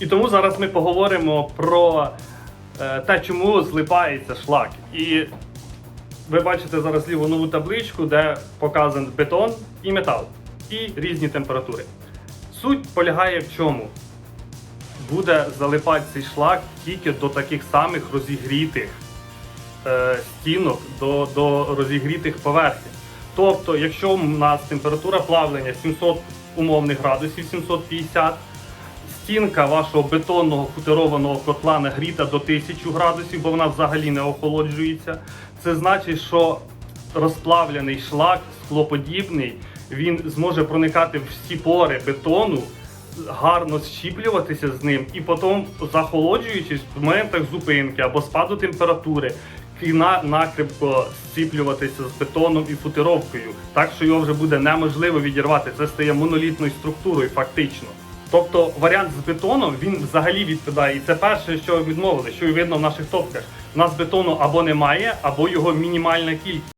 І тому зараз ми поговоримо про е, те, чому злипається шлак. І ви бачите зараз ліву нову табличку, де показан бетон і метал, і різні температури. Суть полягає в чому? Буде залипати цей шлак тільки до таких самих розігрітих е, стінок, до, до розігрітих поверхень. Тобто, якщо у нас температура плавлення 700 умовних градусів, 750, стінка вашого бетонного футерованого котла нагріта до 1000 градусів, бо вона взагалі не охолоджується. Це значить, що розплавлений шлак, склоподібний, він зможе проникати в всі пори бетону, гарно щіплюватися з ним, і потім, захолоджуючись в моментах зупинки або спаду температури, на накрепко зціплюватися з бетоном і футировкою, так що його вже буде неможливо відірвати. Це стає монолітною структурою, фактично. Тобто варіант з бетоном він взагалі відпадає. І це перше, що відмовили, що і видно в наших топках. У нас бетону або немає, або його мінімальна кількість.